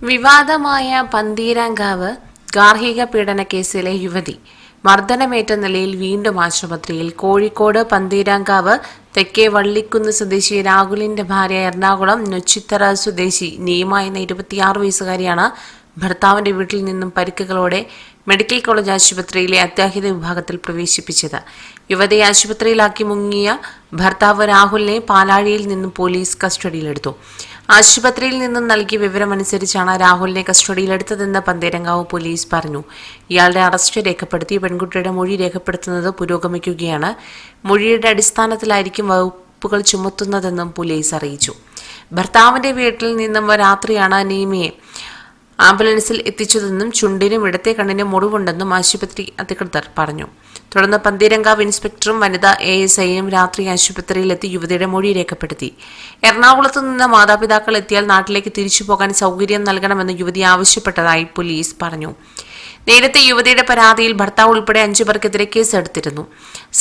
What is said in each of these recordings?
വിവാദമായ പന്തീരാങ്കാവ് ഗാർഹിക പീഡന കേസിലെ യുവതി മർദ്ദനമേറ്റ നിലയിൽ വീണ്ടും ആശുപത്രിയിൽ. കോഴിക്കോട് പന്തീരാങ്കാവ് തെക്കേ വള്ളിക്കുന്ന് സ്വദേശി രാഹുലിന്റെ ഭാര്യ എറണാകുളം നൊച്ചിത്തറ സ്വദേശി നീമ എന്ന ഇരുപത്തിയാറ് വയസ്സുകാരിയാണ് ഭർത്താവിന്റെ വീട്ടിൽ നിന്നും പരിക്കുകളോടെ മെഡിക്കൽ കോളേജ് ആശുപത്രിയിലെ അത്യാഹിത വിഭാഗത്തിൽ പ്രവേശിപ്പിച്ചത്. യുവതിയെ ആശുപത്രിയിലാക്കി മുങ്ങിയ ഭർത്താവ് രാഹുലിനെ പാലാഴിയിൽ നിന്നും പോലീസ് കസ്റ്റഡിയിലെടുത്തു. ആശുപത്രിയിൽ നിന്നും നൽകിയ വിവരമനുസരിച്ചാണ് രാഹുലിനെ കസ്റ്റഡിയിലെടുത്തതെന്ന് പന്തേരങ്കാവ് പോലീസ് പറഞ്ഞു. ഇയാളുടെ അറസ്റ്റ് രേഖപ്പെടുത്തി പെൺകുട്ടിയുടെ മൊഴി രേഖപ്പെടുത്തുന്നത് പുരോഗമിക്കുകയാണ്. മൊഴിയുടെ അടിസ്ഥാനത്തിലായിരിക്കും വകുപ്പുകൾ ചുമത്തുന്നതെന്നും പോലീസ് അറിയിച്ചു. ഭർത്താവിന്റെ വീട്ടിൽ നിന്നും രാത്രിയാണ് നീമയെ ആംബുലൻസിൽ എത്തിച്ചതെന്നും ചുണ്ടിനും ഇടത്തെ കണ്ണിനും മുറിവുണ്ടെന്നും ആശുപത്രി അധികൃതർ പറഞ്ഞു. തുടർന്ന് പന്തീരങ്കാവ് ഇൻസ്പെക്ടറും വനിതാ എ എസ് ഐയും രാത്രി ആശുപത്രിയിലെത്തി യുവതിയുടെ മൊഴി രേഖപ്പെടുത്തി. എറണാകുളത്ത് നിന്ന് മാതാപിതാക്കൾ എത്തിയാൽ നാട്ടിലേക്ക് തിരിച്ചു പോകാൻ സൗകര്യം നൽകണമെന്ന് യുവതി ആവശ്യപ്പെട്ടതായി പോലീസ് പറഞ്ഞു. നേരത്തെ യുവതിയുടെ പരാതിയിൽ ഭർത്താവ് ഉൾപ്പെടെ അഞ്ചു പേർക്കെതിരെ കേസെടുത്തിരുന്നു.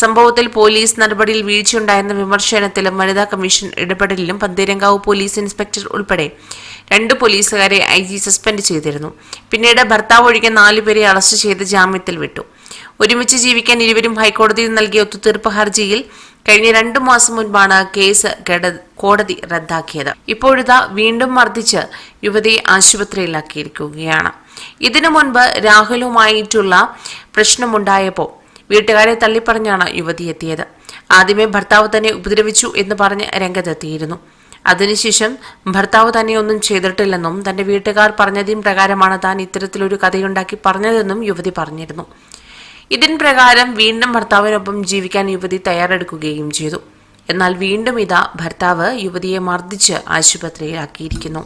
സംഭവത്തിൽ പോലീസ് നടപടിയിൽ വീഴ്ചയുണ്ടായെന്ന വിമർശനത്തിലും വനിതാ കമ്മീഷൻ ഇടപെടലിലും പന്തീരങ്കാവ് പോലീസ് ഇൻസ്പെക്ടർ ഉൾപ്പെടെ രണ്ട് പോലീസുകാരെ ഐ ജി സസ്പെൻഡ് ചെയ്തിരുന്നു. പിന്നീട് ഭർത്താവ് ഒഴികെ നാലുപേരെ അറസ്റ്റ് ചെയ്ത് ജാമ്യത്തിൽ വിട്ടു. ഒരുമിച്ച് ജീവിക്കാൻ ഇരുവരും ഹൈക്കോടതിയിൽ നൽകിയ ഒത്തുതീർപ്പ് ഹർജിയിൽ കഴിഞ്ഞ രണ്ടു മാസം മുൻപാണ് കേസ് കോടതി റദ്ദാക്കിയത്. ഇപ്പോഴിതാ വീണ്ടും മർദ്ദിച്ച് യുവതിയെ ആശുപത്രിയിലാക്കിയിരിക്കുകയാണ്. ഇതിനു മുൻപ് രാഹുലുമായിട്ടുള്ള പ്രശ്നമുണ്ടായപ്പോൾ വീട്ടുകാരെ തള്ളിപ്പറഞ്ഞാണ് യുവതി എത്തിയത് ആദ്യമേ ഭർത്താവ് തന്നെ ഉപദ്രവിച്ചു എന്ന് പറഞ്ഞ് രംഗത്തെത്തിയിരുന്നു. അതിനുശേഷം ഭർത്താവ് തന്നെ ഒന്നും ചെയ്തിട്ടില്ലെന്നും തന്റെ വീട്ടുകാർ പറഞ്ഞതിൻ പ്രകാരമാണ് താൻ ഇത്തരത്തിലൊരു കഥയുണ്ടാക്കി പറഞ്ഞതെന്നും യുവതി പറഞ്ഞിരുന്നു. ഇതിന് പ്രകാരം വീണ്ടും ഭർത്താവിനൊപ്പം ജീവിക്കാൻ യുവതി തയ്യാറെടുക്കുകയും ചെയ്തു. എന്നാൽ വീണ്ടും ഇതാ ഭർത്താവ് യുവതിയെ മർദ്ദിച്ച് ആശുപത്രിയിലാക്കിയിരിക്കുന്നു.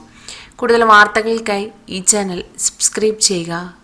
കൂടുതൽ വാർത്തകൾക്കായി ഈ ചാനൽ സബ്സ്ക്രൈബ് ചെയ്യുക.